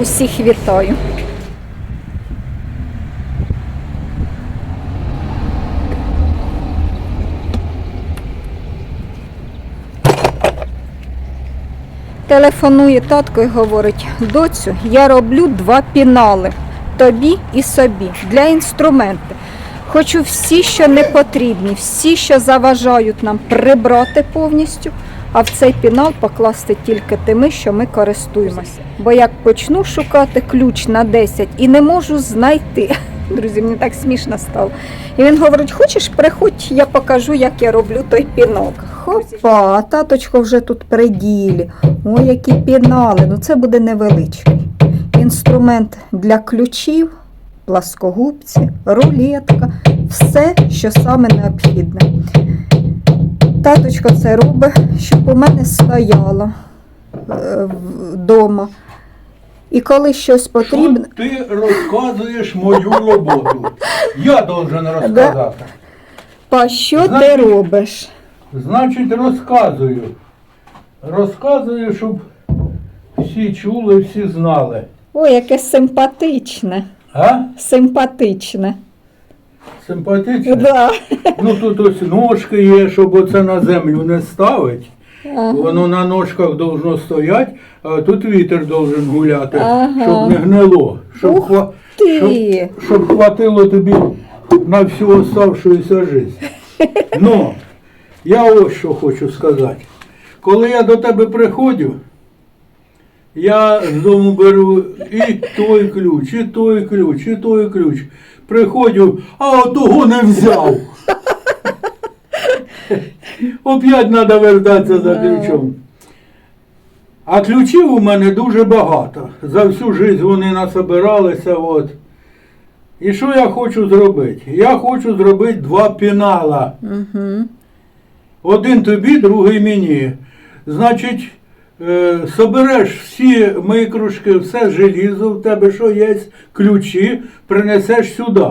Усіх вітаю. Телефонує татко і говорить: доцю, я роблю два пінали тобі і собі для інструменту. Хочу всі, що не потрібні, всі, що заважають нам прибрати повністю, а в цей пінал покласти тільки тими, що ми користуємося. Бо як почну шукати ключ на 10 і не можу знайти. Друзі, мені так смішно стало. І він говорить: хочеш, приходь, я покажу, як я роблю той пінок. Хопа, таточко вже тут при ділі. Ой, які пінали. Ну це буде невеличкий. Інструмент для ключів, пласкогубці, рулетка, все, що саме необхідне. Таточко це робить, щоб у мене стояло е, вдома. І коли щось потрібно. Що ти розказуєш мою роботу. Я должен розказати. Па що ти робиш? Значить, розказую. Розказую, щоб всі чули, всі знали. Ой, яке симпатичне. А? Симпатичне. Симпатично? Да. Ну тут ось ножки є, щоб оце на землю не ставить. Ага. Воно на ножках должно стояти, а тут вітер должен гуляти, Ага. щоб не гнило. Щоб, Ух хва- ти! щоб, щоб хватило тобі на всю оставшуюся життя. Ну, я ось що хочу сказати. Коли я до тебе приходжу, я з дому беру і той ключ, і той ключ, і той ключ. Приходжу, а отого не взяв. Оп'ять треба вертатися за ключом. А ключів у мене дуже багато. За всю життя вони насобиралися. От. І що я хочу зробити? Я хочу зробити два пінала. Угу. Один тобі, другий мені. Значить, е, собереш всі микрушки, все желізо в тебе, що є, ключі, принесеш сюди.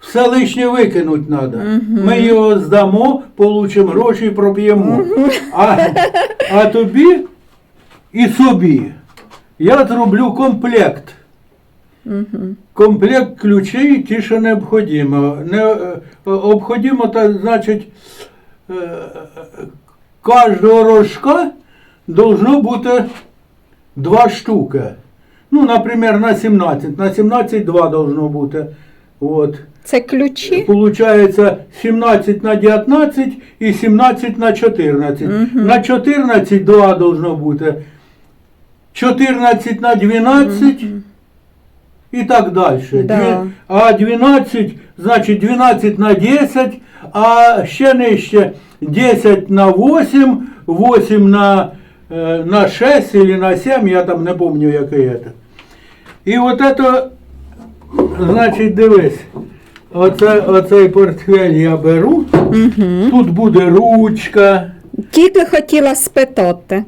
Все лишнє викинути треба. Ми його здамо, получимо гроші і проп'ємо. А, а тобі і собі я зроблю комплект. Комплект ключей ті, що необхідно. Не, е, обходимо, так, значить, е, кожного рожка должно бути два штуки. Ну, наприклад, на 17. На 17 два должно бути. От. Це ключі? Получається 17 на 19 і 17 на 14. На 14 2 должно бути. 14 на 12 і так далі. Да. Дві- А 12, значить 12 на 10, а ще нижче 10 на 8, 8 на, е, на 6 или на 7, я там не пам'ятаю, яке це. І от це, значить, дивись. Оце, оцей портфель я беру. Тут буде ручка. Тільки хотіла спитати.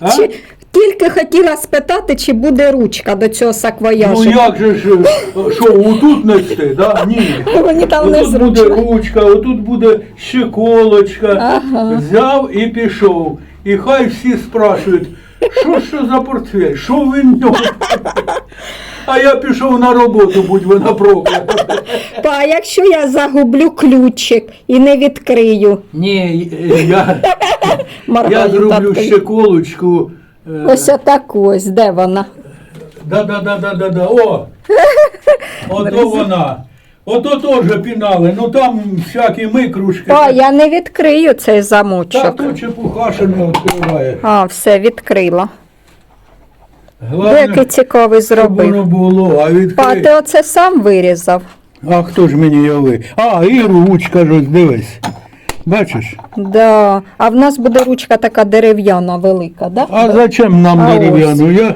А? Чи, тільки хотіла спитати, чи буде ручка до цього саквояжу. Ну як же ж, що, отут нести, да? Ні. Мені там Отут незручно. буде ручка, отут буде щеколочка. Ага. Взяв і пішов. І хай всі спрашують, що ж за портфель, що він нього? А я пішов на роботу, будь вона проклята. Па, а якщо я загублю ключик і не відкрию, Ні, я, я моргаю зроблю таткою. щеколочку. Е, Ось отак ось, де вона? Да, да, да, да, да, да. О! Ото вона. Ото теж пінали. Ну там всякі микрушки. Па, я не відкрию цей Та замочок. то чепуха, не відкриває. А, все, відкрила. Який цікавий щоб зробив. воно було, а Па, відкрив. ти оце сам вирізав. А хто ж мені його ви? А, і ручка ж, ось, дивись. Бачиш? Да. А в нас буде ручка така дерев'яна велика, да? А зачем нам А дерев'яну? Я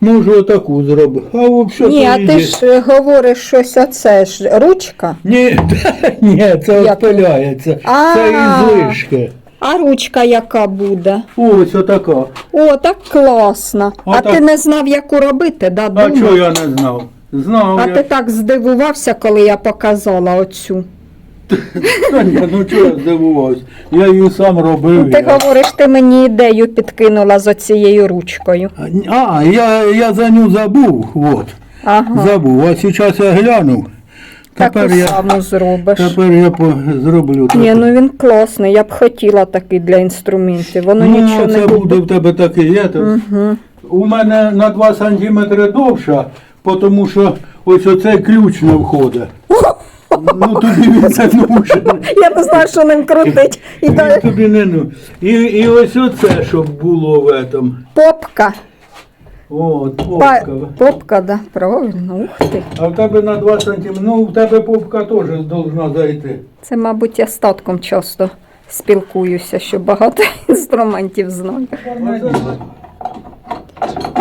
можу отаку зробити. А взагалі Ні, а ти ж говориш щось оце ж ручка. Ні, ні, це Як? відпиляється. А. Це ізлишки. А ручка яка буде? Ось отака. О, так класно. А Отак. ти не знав, яку робити, да? А думав? чого я не знав? Знав А я. ти так здивувався, коли я показала оцю. Ну чого я здивувався? Я її сам робив. Ну, Ти я- говориш, ти мені ідею підкинула з оцією ручкою. А, я, я за ню забув, от. Ага. Забув, а зараз я глянув. Таку Тепер я, саму зробиш. тепер я по, зроблю Ні, таке. ну він класний, я б хотіла такий для інструментів. Воно Ну, нічого це не буде в тебе такий. є, то. У мене на 2 см довша, тому що ось оцей ключ не входить. Ну тобі він це нужен. Я не знаю, що ним крутить. І Він то тобі не ну. І, і ось оце, щоб було в этом. попка. Па... попка. Попка, да, правильно, ух ти. А в тебе на 2 см, ну в тебе попка теж должна зайти. Це, мабуть, я з татком часто спілкуюся, що багато інструментів знаю.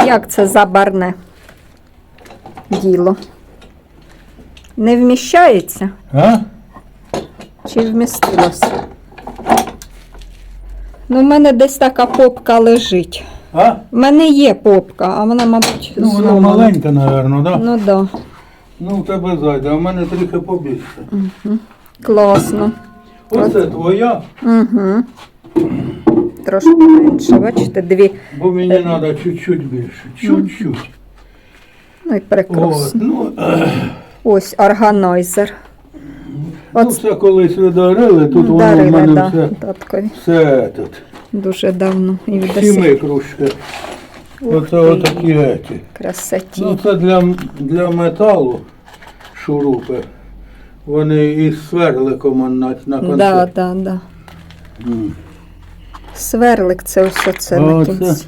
Як це забарне діло? Не вміщається А? чи вмістилося? Ну, в мене десь така попка лежить. А? У мене є попка, а вона, мабуть, Ну, вона зламана. маленька, напевно, да? Ну да, Ну, в тебе зайде, а в мене трохи побільше. класно. Оце твоя, Угу. Трошки менше, бачите, дві. бо мені треба чуть-чуть більше. Чуть-чуть. Ну і От, прекрасно. ну, Ось органайзер. ну, От це колись ви дарили, тут воно в дарили, мене да, все, таткові. все тут. Дуже давно. І в Всі досі микрушки. Ух Оце ти. отакі еті. красоті. Ну, це для, для металу шурупи. Вони із сверликом на, на конці. да, да, да. М. Сверлик це ось оце А на оце? кінці.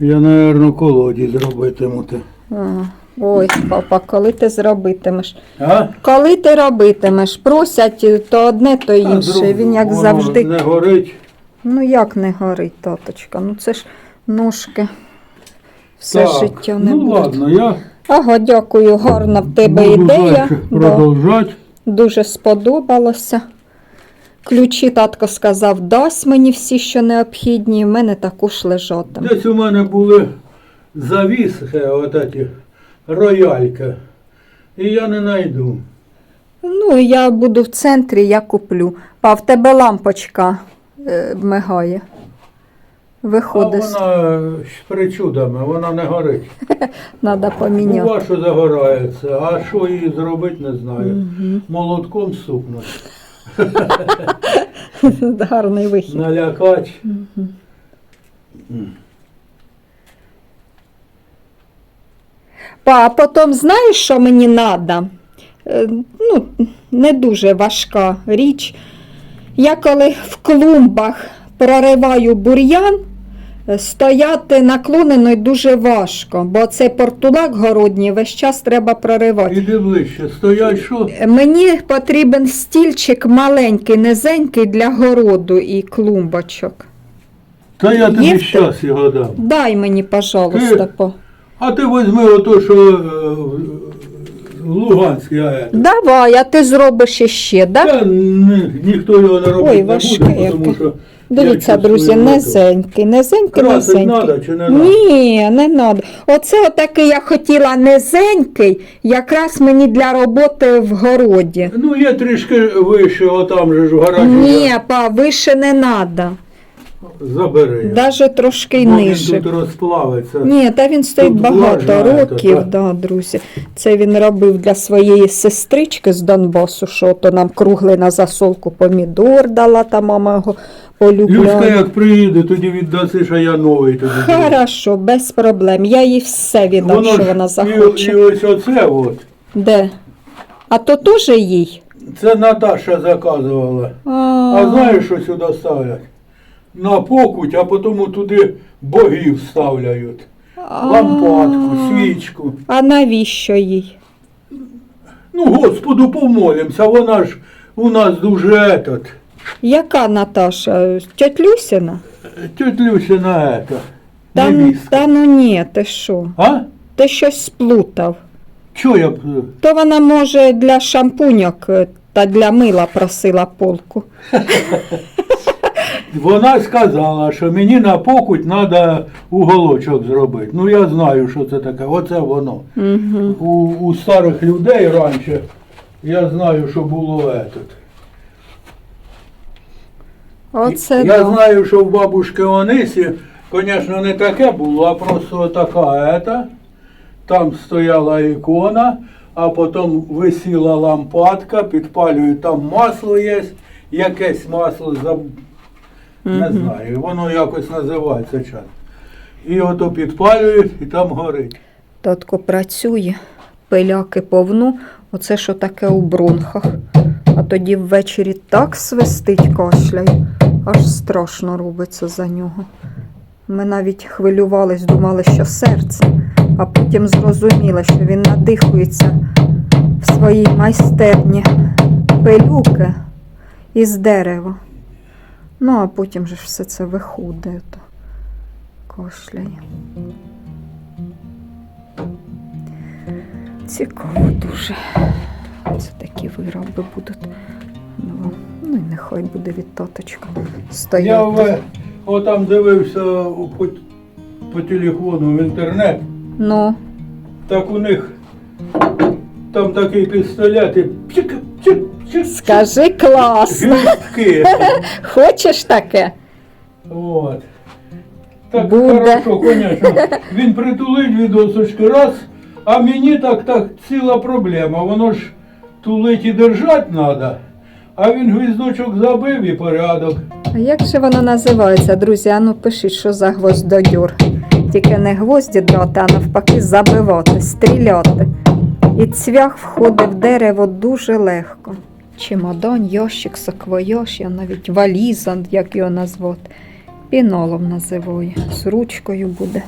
Я, напевно, колоді зробитиму. те. Ага. Ой, папа, коли ти зробитимеш? А? Коли ти робитимеш? Просять то одне, то інше. Він як воно завжди. Не горить. Ну як не горить, таточка? Ну це ж ножки. Все Так, життя не ну буде. ладно, я Ага, дякую, гарна в тебе буду ідея. дальше Да. продовжати. Дуже сподобалося. Ключі татко сказав, дасть мені всі, що необхідні, в мене також лежатиме. Десь у мене були завіси, отакі, роялька. І я не знайду. Ну, я буду в центрі, я куплю. А в тебе лампочка е, мигає. А Виходить, вона з причудами, вона не горить. треба поміняти. Бува, що загорається, а що її зробити, не знаю. Молотком стукнути, Гарний вихід. налякати. Па, а потім знаєш, що мені треба? Ну, не дуже важка річ. Я коли в клумбах прориваю бур'ян, е, стояти наклонено дуже важко, бо цей портулак городній весь час треба проривати. Іди ближче, стоять що? Мені потрібен стільчик маленький, низенький для городу і клумбочок. Та я тобі щас його дам. Дай мені, пожалуйста, Ти- по. А ти візьми ото, що е, в- Луганський ает. Давай, а ти зробиш іще, да? Та ні, ніхто його не робить Ой, не важке буде, тому що Дивіться, я друзі, чувствую низенький, низенький, Красить низенький. чи не надо? Ні, не треба. Оце отакий я хотіла низенький, якраз мені для роботи в городі. Ну, є трішки вище, отам же ж в гаражі. Ні, па, вище не треба. Забери. його. Навіть трошки й Бо він тут розплавиться. Ні, та він стоїть Тут багато влажно, років, так. да, друзі. Це він робив для своєї сестрички з Донбасу, що то нам круглий на засолку помідор дала, та мама його Люська, полюбляла. як приїде, тоді віддасиш, а я новий дам. Хорошо, без проблем. Я їй все віддам, що ж вона і, захоче. і ось оце от. Де? А то теж їй? Це Наташа заказувала. А, А знаєш, що сюди ставлять? На покуть, а потім туди богів ставляють. Лампадку, свічку. а навіщо їй? Ну, Господу помолимося, вона ж у нас дуже етот. Яка Наташа? Тьоть Люсіна? Тють Люсіна ета. Та, невістка. та ну ні, ти що? А? Ти щось сплутав. Чого я б. То вона, може, для шампуньок е, та для мила просила полку. Вона сказала, що мені на покуть треба уголочок зробити. Ну я знаю, що це таке. Оце воно. Угу. У, у старих людей раніше я знаю, що було етот. Оце Я да. знаю, що в бабушки Онисі, звісно, не таке було, а просто така ета. Там стояла ікона, а потім висіла лампадка, підпалюють, там масло є, якесь масло, заб... не знаю, воно якось називається час. І ото підпалюють і там горить. Татко працює, пиляки повну, оце що таке у бронхах. А тоді ввечері так свистить кашляє, аж страшно робиться за нього. Ми навіть хвилювались, думали, що серце, а потім зрозуміли, що він надихується в своїй майстерні пилюки із дерева. Ну, а потім же ж все це виходить, то кашляє. Цікаво дуже. Це такі вироби будуть. Ну, ну і нехай буде від таточка. Я Стояти. в, отам дивився по, по телефону в інтернет, Ну, так у них там такий пістолет і пчик, скажи класно. Гвіздки. Хочеш таке? От. Так Буде. хорошо, конечно. Він притулить від досочки раз, а мені так так ціла проблема. Воно ж тулить і держать треба. А він гвіздочок забив і порядок. А як же воно називається, друзі? Ану пишіть, що за гвоздодюр. Тільки не гвозді драти, а навпаки забивати, стріляти. І цвях входить в дерево дуже легко. Чемодан, ящик, саквояж, я навіть валіза, як його назвати. Пінолом називаю. З ручкою буде.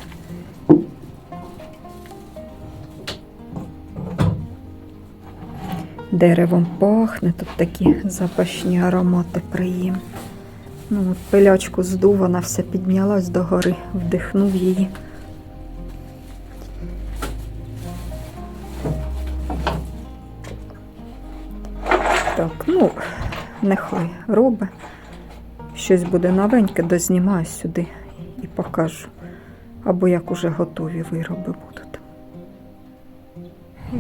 Деревом пахне, тут такі запашні аромати приємні. Ну, пилячку здув, вона все піднялась догори, вдихнув її. Нехай робить. Щось буде новеньке, дознімаю сюди і покажу. Або як уже готові вироби будуть.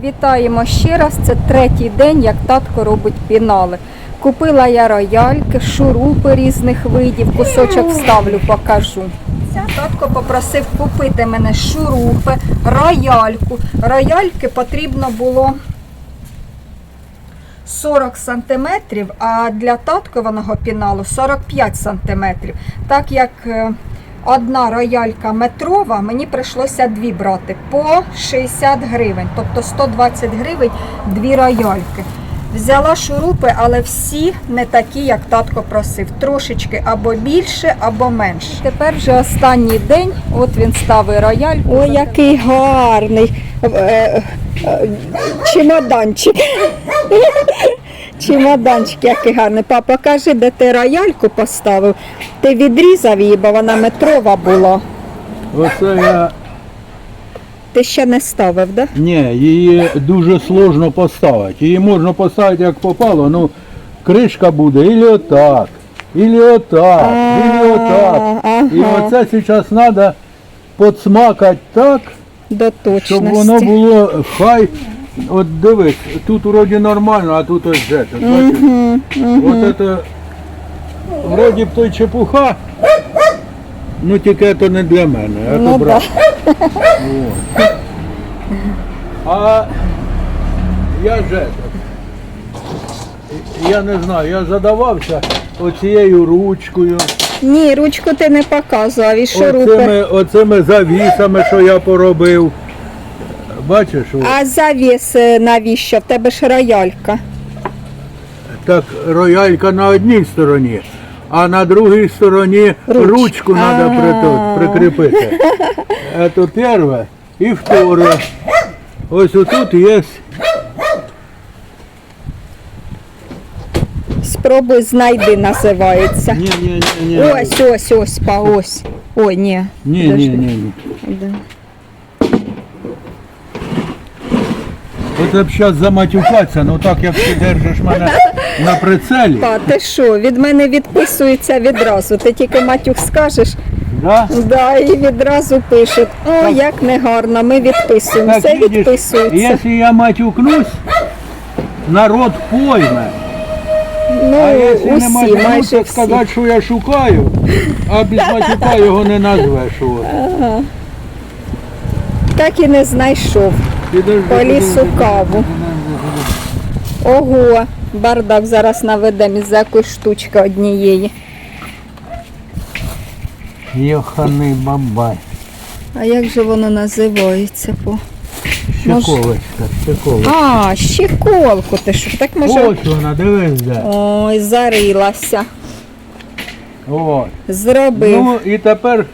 Вітаємо ще раз. Це третій день, як татко робить пінали. Купила я рояльки, шурупи різних видів, кусочок вставлю, покажу. Татко попросив купити мене шурупи, рояльку. Рояльки потрібно було 40 сантиметрів, а для таткованого піналу 45 сантиметрів. Так як е, одна роялька метрова, мені прийшлося дві брати по 60 гривень, тобто 120 гривень дві рояльки. Взяла шурупи, але всі не такі, як татко просив. Трошечки або більше, або менше. Тепер вже останній день. От він ставить рояль. Ой, який гарний е, чемоданчик. Чемоданчик, який гарний. Папа, кажи, де ти рояльку поставив. Ти відрізав її, бо вона метрова була. Оце я. Ти ще не ставив, так? Да? Ні, її дуже сложно поставити. Її можна поставити як попало, ну кришка буде ілі отак, ілі отак, ілі отак. І оце зараз треба підсмакати так, До точності. щоб воно було хай. От дивись, тут вроді нормально, а тут ось же. тут, бачиш? От це вроді б той чепуха, ну тільки це не для мене, а Ну, то брат. От. А я же я не знаю, я задавався оцією ручкою, Ні, ручку ти не показував і шурупи. оцими, оцими завісами, що я поробив. Бачиш, о, А завіс е, навіщо? В тебе ж роялька. так роялька на одній стороні, а на другій стороні Руч. ручку треба прикріпити. Це перше. І вторе. Ось отут є Спробуй знайди, називається. Ні, ні, ні, ні. Ось, ось, ось, па, ось. Ой, ні. Ні, ні, ні, ні. Да. Оце б зараз заматюкатися, ну так як ти держиш мене на прицелі, Па, ти що, від мене відписується відразу. Ти тільки матюк скажеш, да? да, і відразу пишуть. О, як негарно, ми відписуємося. так видиш, відписуються. якщо я матюкнусь, народ пойме. Ну, а якщо усі, немає майже то всі. сказати, що я шукаю, а без матюка його не назвеш. От. Так і не знайшов. По лісу каву. Ого, бардак зараз наведемо із-за якоїсь штучки однієї. Йоханий бабай. А як же воно називається? По... Щеколочка, щеколочка. А, щеколку ти що? Так може. Ось вона, дивись де. Ой, зарилася. Зробив. Ну і тепер,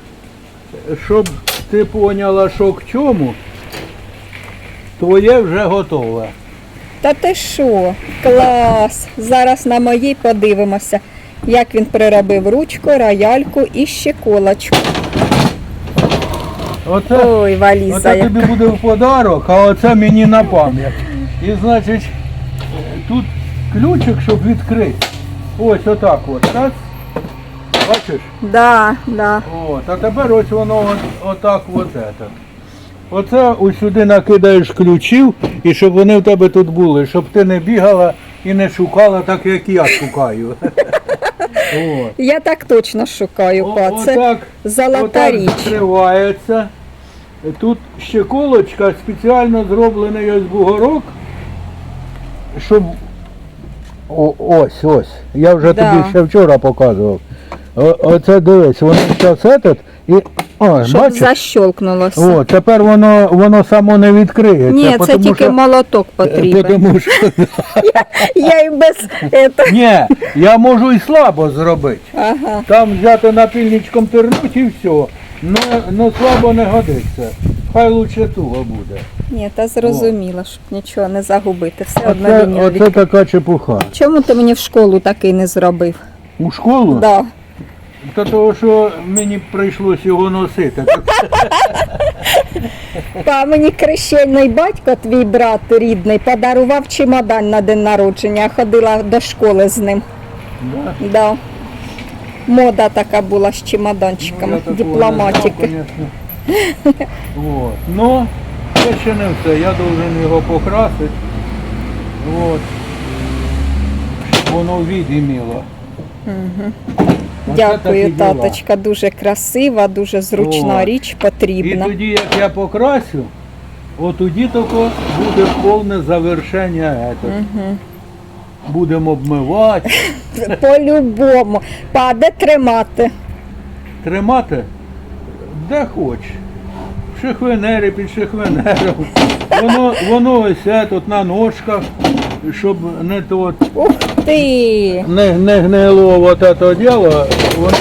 щоб ти поняла, що к чому, твоє вже готове. Та ти що? Клас! Зараз на моїй подивимося, як він приробив ручку, рояльку і щеколочку. Оце, Ой, валіза оце тобі буде в подарок, а оце мені на пам'ять. І значить, тут ключик, щоб відкрити. Ось отак от. Раз. Бачиш? Да, да. От, а тепер ось воно от, отак от этот. Оце ось сюди накидаєш ключів, і щоб вони в тебе тут були, щоб ти не бігала і не шукала так, як я шукаю. От. Я так точно шукаю, О- па. Це Отак, золота отак річ. відкривається. Тут щеколочка, спеціально зроблений ось бугорок, щоб. О, ось, ось. Я вже Да. тобі ще вчора показував. О, оце дивись, воно зараз этот і. О, Щоб бачиш? защолкнулося. О, тепер воно, воно само не відкриється. Ні, це потому тільки що, молоток е, потрібен. Тому що, Я і без ето. ні, я можу і слабо зробити. Ага. Там взяти напільничком тернуть і все. Ну, ну слабо не годиться. Хай лучше туго буде. Ні, та зрозуміло, щоб нічого не загубити. Все одно Оце, лінію оце така чепуха. Чому ти мені в школу такий не зробив? У школу? Да. Та того, що мені прийшлось його носити. Па мені крещений батько, твій брат рідний, подарував чемодан на день народження. Ходила до школи з ним. Да? Да. Мода така була з чемоданчиками, Ну, я такого не дипломатики. конечно. Вот. Ну, це ще не все. Я должен його покрасити. Вот. Щоб воно від іміло. Дякую, таточка. Дуже красива, дуже зручна О. річ І потрібна. тоді, як я покрасю, от тоді буде повне завершення. этого. Будемо обмивати, По-любому. Па, де тримати? тримати де хоч. В шихвенері, під шихвенером. Воно, воно ось тут на ножках, щоб не то Ух ти! не, не гнило от це діло, воно,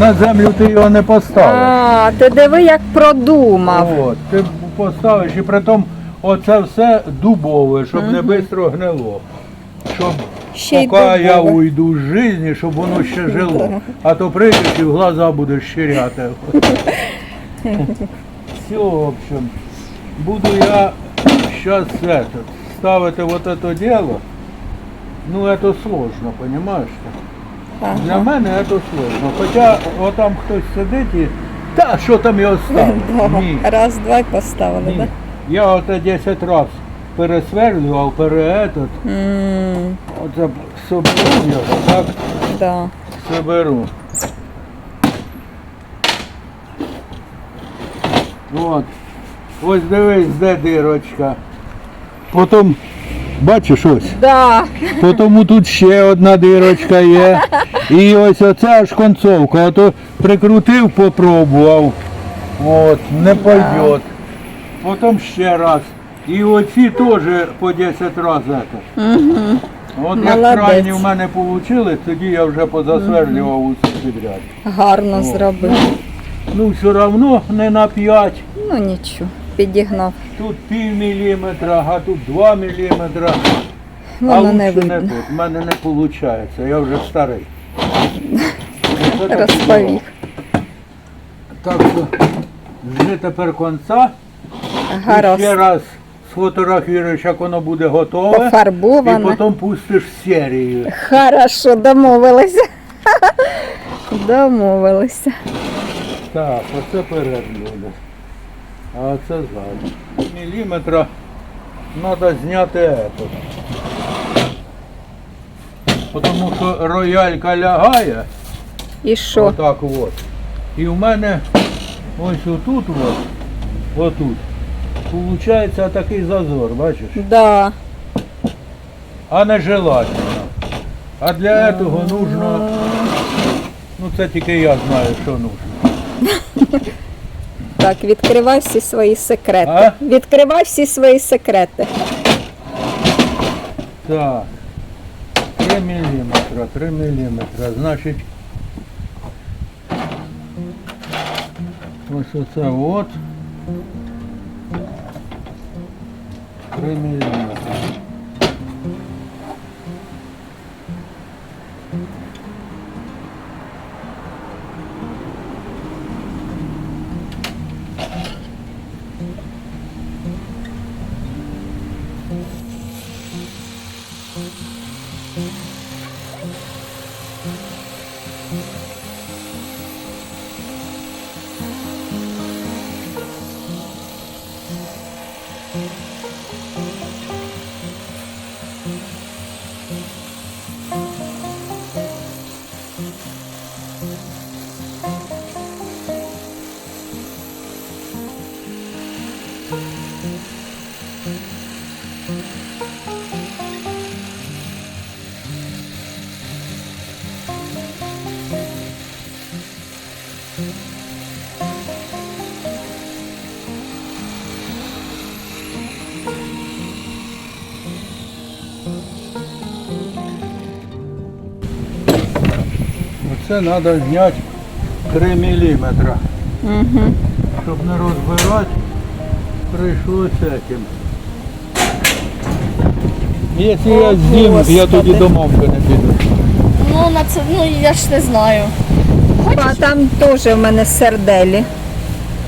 на землю ти його не поставиш. А, ти диви, як продумав. От, ти поставиш і притом оце все дубове, щоб не швидко гнило. Щоб Ще й поки я дубове. уйду з житті, щоб воно ще жило. А то прийдеш і в глаза будеш щиряти. Все, в общем, буду я сейчас это, ставити вот это дело. Ну, это сложно, понимаешь? Ага. Для мене це сложно. Хоча отам хтось сидить і. Та що там його ставити? Да. Ні. Раз, два й поставили, Ні. так? Я оце 10 разів пересверлював, переетот, Да? М, оце соберу його, так да. соберу. От. Ось дивись, де дирочка. Потім, бачиш ось, Да. потім тут ще одна дирочка є. І ось оце аж концовка. Ото прикрутив, попробував. От, не пойдет. Потім ще раз. І оці теж по 10 разів. Угу. От як крайні в мене вийшли, тоді я вже позасверлював усе підряд. Гарно зробив. Ну все одно не на 5. Ну нічого, підігнав. Тут пів міліметра, а тут 2 міліметра. а Воно лучше не не видно. тут. У мене не виходить, я вже старий. Так Розповів. Так що жди тепер кінця. І ще раз сфотографіруєш, як воно буде готове. І потім пустиш серію. Хорошо, домовилися. Домовилися. Так, оце перед буде. А оце ззаду. Міліметра треба зняти етот. Тому що роялька лягає, І що? отак от. І в мене ось отут, от, отут, виходить такий зазор, бачиш? Да. А не желательно. А для цього нужно, ну це тільки я знаю, що нужно. Так, відкривай всі свої секрети. А? Відкривай всі свої секрети. Так. 3 міліметра, 3 міліметра. Значить. Ось оце от. 3 міліметра. Оце треба зняти 3 міліметра. Угу. Щоб не розбирати, прийшлося цим. Якщо я з'їм, я тоді до мамки не піду. Ну, на це, ну я ж не знаю. А там теж в мене серделі.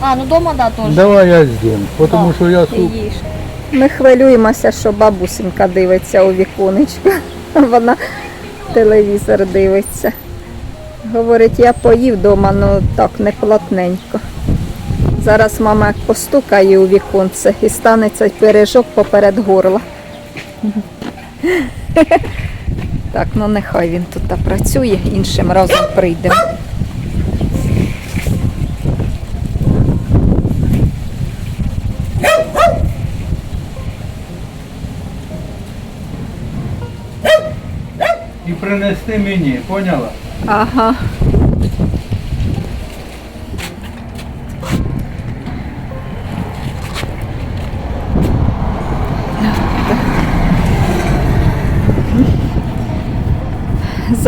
А, ну дома, да, теж. Давай я з'їм, тому що я суп. їж. Ми хвилюємося, що бабусенька дивиться у віконечко. Вона телевізор дивиться. Говорить, я поїв вдома, ну так не плотненько. Зараз мама постукає у віконце і станеться пиріжок поперед горла. Так, ну нехай він тут працює, іншим разом прийдемо. І принести мені, поняла? Ага.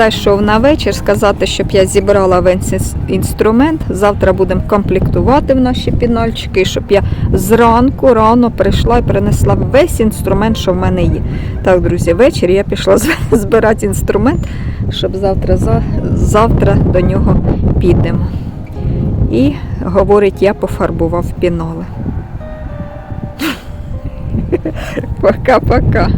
Зайшов на вечір сказати, щоб я зібрала весь інструмент. Завтра будемо комплектувати в наші пінальчики, щоб я зранку рано прийшла і принесла весь інструмент, що в мене є. Так, друзі, ввечері я пішла збирати інструмент, щоб завтра, завтра до нього підемо. І говорить, я пофарбував піноли. Пока-пока.